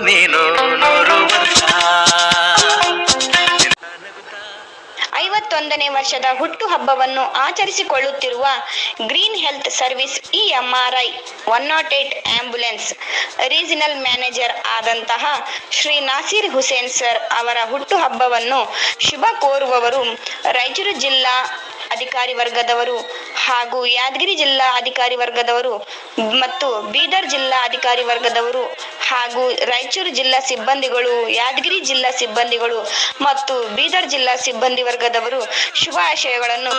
ನೀನು ಐವತ್ತೊಂದನೇ ವರ್ಷದ ಹುಟ್ಟುಹಬ್ಬವನ್ನು ಆಚರಿಸಿಕೊಳ್ಳುತ್ತಿರುವ green health service EMRI, one nought eight ambulance regional manager ಆದಂತಹ ಶ್ರೀ ನಾಸೀರ್ ಹುಸೇನ್ ಸರ್ ಅವರ ಹುಟ್ಟುಹಬ್ಬವನ್ನು ಶುಭ ಕೋರುವವರು ರಾಯಚೂರು ಜಿಲ್ಲಾ ಅಧಿಕಾರಿ ವರ್ಗದವರು ಹಾಗೂ ಯಾದಗಿರಿ ಜಿಲ್ಲಾ ಅಧಿಕಾರಿ ವರ್ಗದವರು ಮತ್ತು ಬೀದರ್ ಜಿಲ್ಲಾ ಅಧಿಕಾರಿ ವರ್ಗದವರು ಹಾಗೂ ರಾಯಚೂರು ಜಿಲ್ಲಾ ಸಿಬ್ಬಂದಿಗಳು ಯಾದಗಿರಿ ಜಿಲ್ಲಾ ಸಿಬ್ಬಂದಿಗಳು ಮತ್ತು ಬೀದರ್ ಜಿಲ್ಲಾ ಸಿಬ್ಬಂದಿ ವರ್ಗದವರು ಶುಭಾಶಯಗಳನ್ನು.